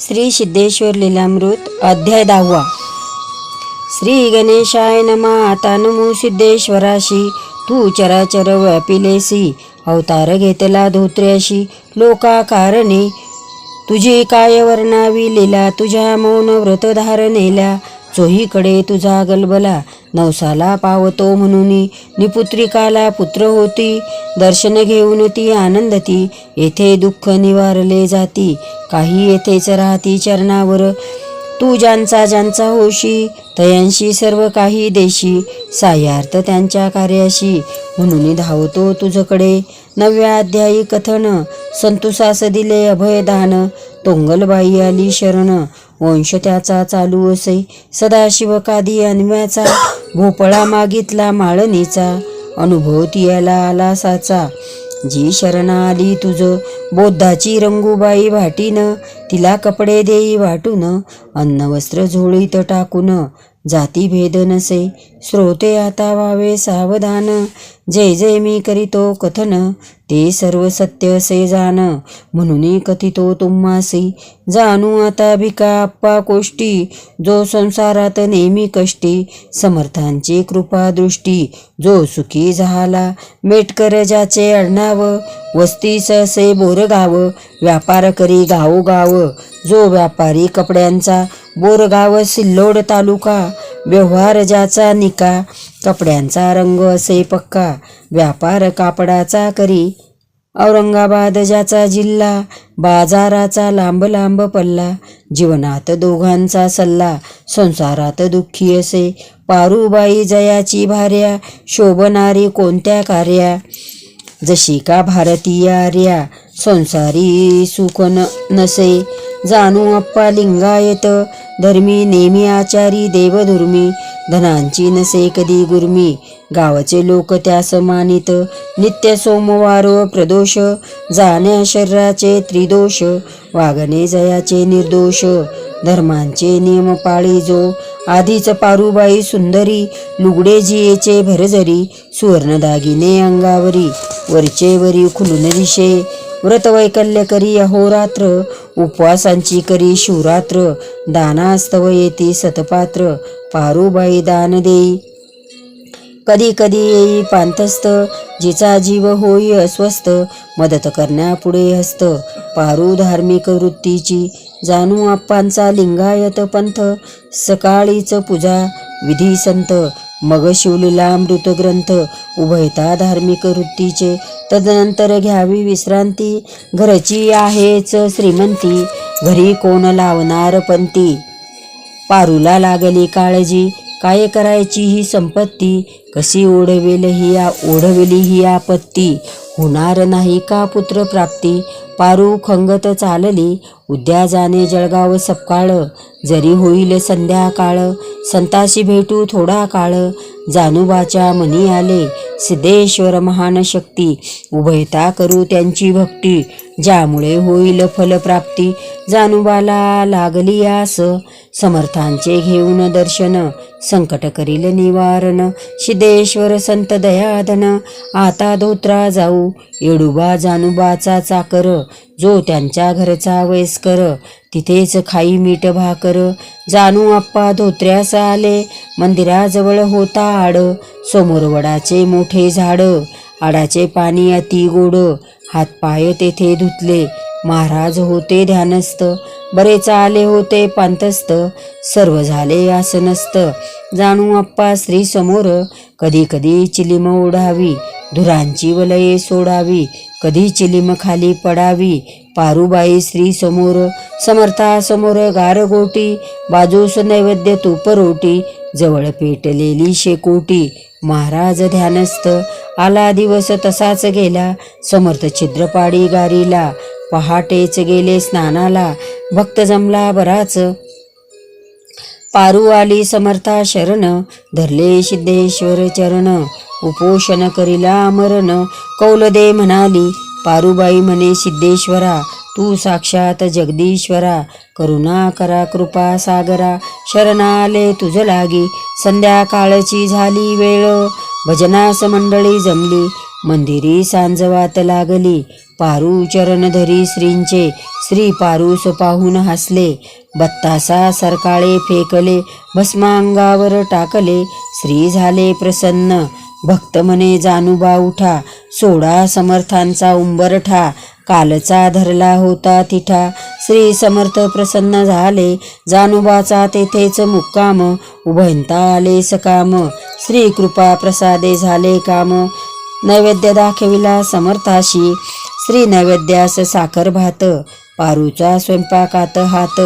श्री सिद्धेश्वर लीलामृत अध्याय दहावा. श्री गणेशाय नमा. आता नमो सिद्धेश्वराशी. तू चराचर व्यापिलेसी. अवतार घेतला धोत्र्याशी. लोकाकारणे. तुझी काय वर्णावी लीला? तुझ्या मौन व्रत धारणेल्या चोहीकडे तुझा गलबला नवसाला पावतो म्हणून. निपुत्रिकाला पुत्र होती दर्शन घेऊन ती आनंदती. येथे दुःख निवारले जाती काही येथेच राहती चरणावर. तू ज्यांचा ज्यांचा होशी तयांशी सर्व काही देशी. सायार्थ त्यांच्या कार्याशी म्हणून धावतो तुझकडे. नव्या अध्यायी कथन संतुसास दिले अभयदान. तोंगलबाई आली शरण. वंश त्याचा चालू असे. सदाशिव कादी अन्व्याचा भोपळा मागितला माळणीचा. अनुभव तियाला आला साचा. जी शरण आली तुझ. बोद्धाची रंगूबाई भाटीनं. तिला कपडे देई वाटून. अन्न वस्त्र झोळीत टाकून. जातीभेद नसे श्रोते आता व्हावे सावधान. जय जय मी करीतो कथन ते सर्व सत्य असे जाण म्हणून कथितो तुम्हासी जाणू आता भिका आप्पा कोष्टी जो संसारात नेहमी कष्टी समर्थांची कृपा दृष्टी. जो सुखी झाला मेटकर ज्याचे अडणाव वस्तीस असे बोरगाव व्यापार करी गावोगाव. जो व्यापारी कपड्यांचा बोरगाव सिल्लोड तालुका व्यवहार ज्याचा निका कपड्यांचा रंग असे पक्का व्यापार कापडाचा करी औरंगाबाद ज्याचा जिल्हा बाजाराचा लांब लांब पल्ला जीवनात दोघांचा सल्ला संसारात दुःखी असे पारूबाई जयाची भार्या शोभणारी कोणत्या कार्या जशी का भारतीय आर्या संसारी सुख न नसे जाणू अप्पा लिंगायत. धर्मी नेमी आचारी देवधुर्मी. धनांची नसे कधी गुरमी. गावचे लोक त्यास मानित. नित्य सोमवार प्रदोष. जाण्या शरीराचे त्रिदोष. वागणे जयाचे निर्दोष. धर्मांचे नियम पाळी जो. आधीच पारूबाई सुंदरी. लुगडे जियेचे भरजरी सुवर्ण दागिने अंगावरी. वरचे वरी खुलून दिशे. व्रत वैकल्य करी अहोरात्र. उपवासांची करी शिवरात्र दानास्तव येती सतपात्र पारूबाई दान देई. कधी कधी येई पांतस्त जिचा जीव होई अस्वस्थ मदत करण्यापुढे हस्त. पारू धार्मिक वृत्तीची जाणू आप्पांचा लिंगायत पंथ सकाळीच पूजा विधी संत. मग शिवलीला अमृत ग्रंथ उभयता धार्मिक वृत्तीचे तदनंतर घ्यावी विश्रांती. घरची आहेच श्रीमंती घरी कोण लावणार पंती? पारूला लागली काळजी काय करायची ही संपत्ती? कशी ओढवेल ही या ओढवली ही आपत्ती? होणार नाही का पुत्र प्राप्ती पारू खंगत चालली. उद्या जाणे जळगाव सपकाळ. जरी होईल संध्याकाळ. संताशी भेटू थोडा काळ. जानूबाच्या मनी आले. सिद्धेश्वर महान शक्ती. उभयता करू त्यांची भक्ती. ज्यामुळे होईल फलप्राप्ती. जानूबाला लागली आस. समर्थांचे घेऊन दर्शन. संकट करील निवारण. सिद्धेश्वर संत दयाधन. आता धोत्रा जाऊ. येडुबा जानूबाचा चाकर जो त्यांच्या घरचा वयस्कर तिथेच खाई मीठ भाकर. जानू आप्पा धोत्र्यास आले मंदिराजवळ होता आड. समोर वडाचे मोठे झाड आडाचे पाणी अति गोड. हातपाय तेथे धुतले महाराज होते ध्यानस्थ. बरेच आले होते पांतस्त सर्व झाले आसनस्त जाणू आप्पा श्री समोर कधी कधी चिलीम ओढावी धुरांची वलये सोडावी कधी चिलीम खाली पडावी. पारूबाई श्री समोर समर्था समोर गारगोटी बाजूस नैवेद्य तुपरोटी जवळ पेटलेली शेकोटी. महाराज ध्यानस्थ आला दिवस तसाच गेला. समर्थ छिद्रपाडी गारीला पहाटेच गेले स्नानाला. भक्त जमला बराच. पारू आली समर्था शरण धरले सिद्धेश्वर चरण. उपोषण करिला मरण. कौलदे म्हणाली पारूबाई म्हणे सिद्धेश्वरा तू साक्षात जगदीश्वरा. करुणा करा कृपा सागरा. शरणाले तुझ लागी. संध्याकाळची झाली वेळ. भजनास मंडळी जमली. मंदिरी सांजवात लागली. पारू चरण धरी श्रींचे श्री पारूस पाहून हसले. बत्तासा सरकाळे फेकले. भस्मांगावर टाकले. श्री झाले प्रसन्न. भक्त म्हणे जानुबा उठा सोडा समर्थांचा उंबरठा कालचा धरला होता तिठा. श्री समर्थ प्रसन्न झाले जानुबाचा तेथेच मुक्काम उभयंता आले सकाम. श्री कृपा प्रसादे झाले काम. नैवेद्य दाखविला समर्थाशी. श्री नैवेद्यास साखर भात पारूचा स्वयंपाकात हात.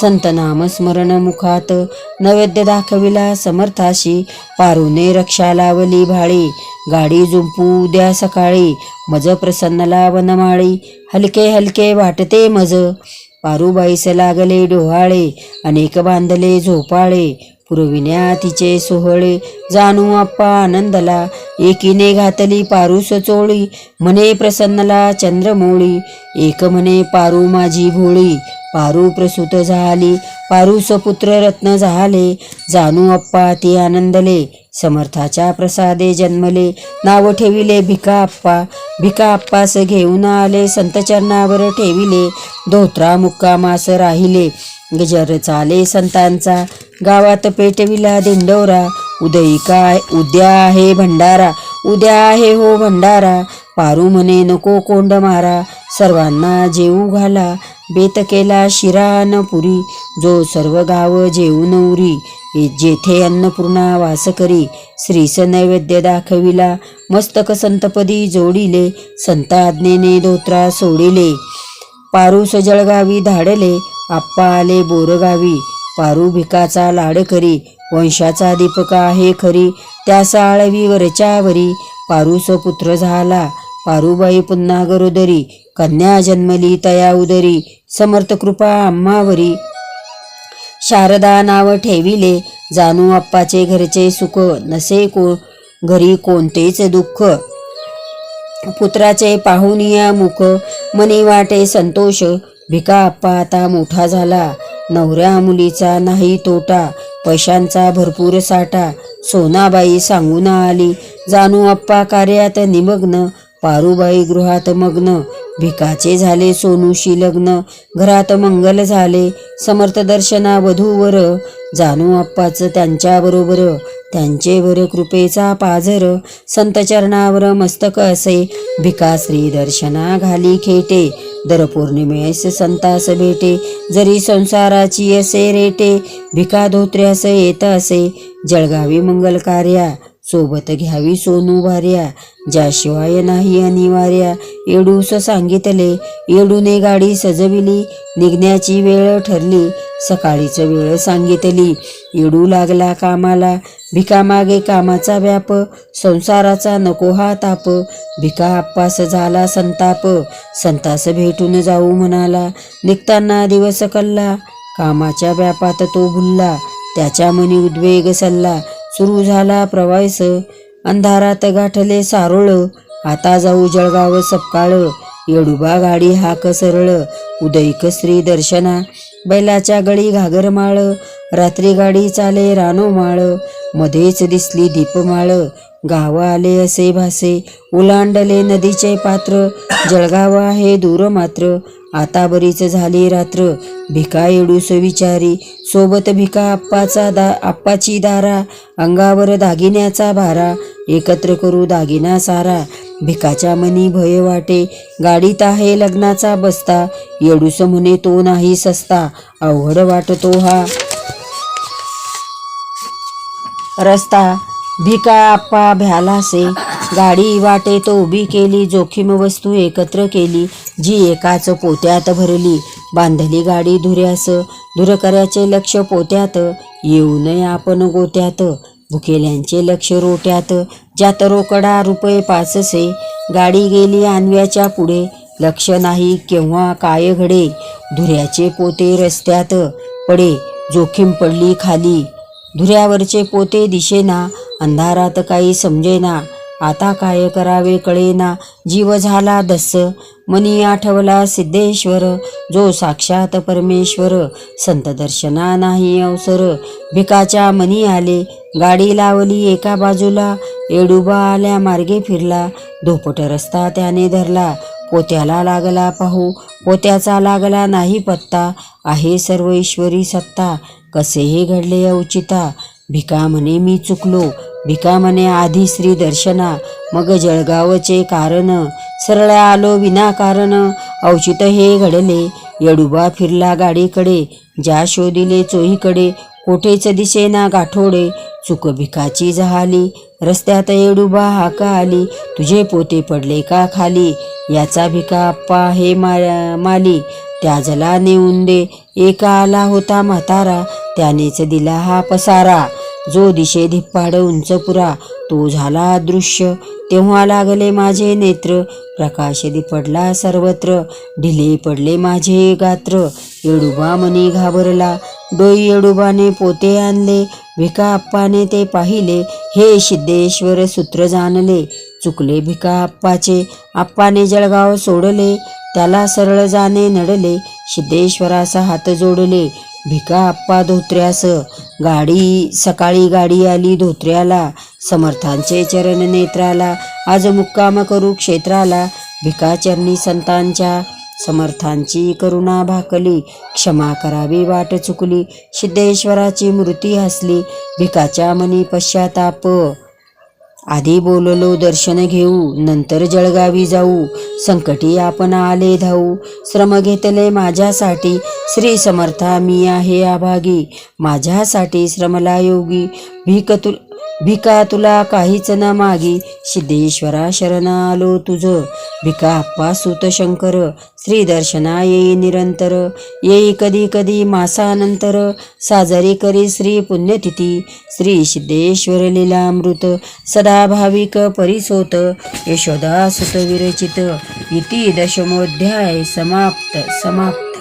संत नाम स्मरण मुखात नैवेद्य दाखविला समर्थाशी. पारूने रक्षा लावली भाळी गाडी जुंपू उद्या सकाळी. मज प्रसन्नला वनमाळी हलके हलके वाटते मज. पारूबाईस लागले डोहाळे अनेक बांधले झोपाळे. पुरविण्या तिचे सोहळे जाणू आप्पा आनंदला. एकीने घातली पारूस चोळी म्हणे प्रसन्नला चंद्रमोळी एक म्हणे पारू माझी भोळी पारू प्रसूत झाली पारूस पुत्र रत्न झाले. जाणू अप्पा ती आनंदले समर्थाच्या प्रसादे जन्मले. नाव ठेविले भिका अप्पा भिका अप्पास घेऊन आले संतचरणावर ठेविले. धोत्रा मुक्कामास राहिले गजर चाले संतांचा गावात पेटविला दिंडोरा. उदयी काय? उद्या आहे भंडारा. उद्या आहे हो भंडारा. पारू म्हणे नको कोंड मारा. सर्वांना जेऊ घाला. बेत केला शिरा न पुरी. जो सर्व गाव जेऊन उरी जेथे अन्नपूर्णा वास करी. श्रीस नैवेद्य दाखविला. मस्तक संतपदी जोडिले. संत आज्ञेने धोत्रा सोडिले. पारू सजळगावी धाडले. आप्पा आले बोरगावी. पारू भिकाचा लाड करी. वंशाचा दीपक आहे खरी. त्या साळवी वरच्यावरी पारूस पुत्र झाला. पारूबाई पुन्हा गरोदरी कन्या जन्मली तया उदरी. समर्थ कृपा अम्मावरी शारदा नाव ठेविले जाणू आप्पाचे घरचे सुख नसे को घरी कोणतेच दुःख. पुत्राचे पाहुनिया मुख मनी वाटे संतोष. भिका आप्पा आता मोठा झाला. नवऱ्या मुलीचा नाही तोटा. पैशांचा भरपूर साठा सोनाबाई सांगून आली. जाणू अप्पा कार्यात निमग्न पारूबाई गृहात मग्न. भिकाचे झाले सोनूशी लग्न घरात मंगल झाले. समर्थ दर्शना वधूवर जाणू अप्पाच त्यांच्याबरोबर त्यांचेवर कृपेचा पाझर संत चरणावर मस्तक असे. भिकाश्री दर्शना घाली खेटे दर पौर्णिमेस संतास भेटे. जरी संसाराची असे रेटे भिका धोत्र्यास येत असे. जळगावी मंगल कार्या सोबत घ्यावी सोनू भार्या. ज्याशिवाय नाही अनिवार्या येडूस सांगितले. येडूने गाडी सजविली निघण्याची वेळ ठरली. सकाळीच वेळ सांगितली. येडू लागला कामाला. भिकामागे कामाचा व्याप. संसाराचा नको हा ताप. भिका आप्पास झाला संताप. संतास भेटून जाऊ म्हणाला. निघताना दिवस कल्ला कामाच्या व्यापात तो भुलला. त्याच्या मनी उद्वेग सल्ला. सुरू झाला प्रवास. अंधारात गाठले सारोळ. आता जाऊ जळगाव सपकाळ. येडुबा गाडी हाक सरळ. उदयक श्री दर्शना. बैलाच्या गळी घागरमाळ रात्री गाडी चाले रानोमाळ मध्येच दिसली दीपमाळ गाव आले असे भासे उलांडले नदीचे पात्र. जळगाव आहे दूर मात्र आता बरीच झाली रात्र. भिका येडूस विचारी सोबत भिका आप्पाचा दा आप्पाची दारा. अंगावर दागिन्याचा भारा एकत्र करू दागिना सारा. भिकाच्या मनी भय वाटे. गाडीत आहे लग्नाचा बसता. येडूस म्हणे तो नाही सस्ता. अवघड वाटतो हा. रस्ता. भिका आप्पा भ्यालासे. गाडी वाटे तो उभी केली. जोखीम वस्तू एकत्र केली. जी एकाच पोत्यात भरली. बांधली गाडी धुऱ्यास. धुरकऱ्याचे लक्ष पोत्यात. येऊ नये आपण गोत्यात. भुकेल्यांचे लक्ष रोट्यात ज्यात रोकडा रुपये पाचसे गाडी गेली आणव्याच्या पुढे. लक्ष नाही केव्हा काय घडे धुऱ्याचे पोते रस्त्यात पडे जोखीम पडली खाली. धुऱ्यावरचे पोते दिशेना अंधारात काही समजेना. आता काय करावे कळेना. जीव झाला दस. मनी आठवला सिद्धेश्वर. जो साक्षात परमेश्वर. संत दर्शना नाही अवसर. भिकाच्या मनी आले. गाडी लावली एका बाजूला. येडुबा आल्या मार्गे फिरला. धोपट रस्ता त्याने धरला. पोत्याला लागला पाहू. पोत्याचा लागला नाही पत्ता. आहे सर्व ईश्वरी सत्ता. कसेही घडले औचिता भिका म्हणे मी चुकलो. भिका म्हणे आधी श्री दर्शना मग जळगावचे कारण. सरळ आलो विनाकारण. औचित हे घडले. येडुबा फिरला गाडीकडे. ज्या शोधिले चोहीकडे. कोठेच दिसेना गाठोडे. चुक भिकाची जहाली. रस्त्यात येडुबा हाका आली तुझे पोते पडले का खाली? याचा भिका अप्पा हे मा माली. त्या जला नेऊन दे. एका आला होता म्हातारा. त्यानेच दिला हा पसारा. जो दिशे धिप्पाड उंच पुरा तो झाला दृश्य तेव्हा लागले माझे नेत्र प्रकाश दिपडला सर्वत्र ढिले पडले माझे गात्र. येडुबा मनी घाबरला डोई येडुबाने पोते आणले भिका आप्पाने ते पाहिले हे सिद्धेश्वर सूत्र जाणले. चुकले भिका आप्पाचे अप्पाने जळगाव सोडले त्याला सरळ जाणे नडले. सिद्धेश्वराचा हात जोडले भिका आप्पा धोत्र्यास. गाडी सकाळी गाडी आली धोत्र्याला. समर्थांचे चरण नेत्राला. आज मुक्काम करू क्षेत्राला. भिकाचरणी संतांच्या. समर्थांची करुणा भाकली. क्षमा करावी वाट चुकली. सिद्धेश्वराची मूर्ती हसली. भिकाच्या मनी पश्चाताप. आधी बोललो दर्शन घेऊ. नंतर जळगावी जाऊ. संकटी आपण आले धाऊ श्रम घेतले माझ्यासाठी. श्री समर्था मी आहे आभागी माझ्यासाठी श्रमला योगी भीक तु भिका तुला काहीच न मागी. सिद्धेश्वरा शरण आलो तुझ. भिका अप्पा सुत शंकर. श्री दर्शना येई निरंतर. येई कधी कधी मासानंतर. साजरी करी श्री पुण्यतिथी. श्री सिद्धेश्वर लीलामृत. सदा भाविक परिसोत. यशोदा सुत विरचित इति दशमोध्याय समाप्त समाप्त.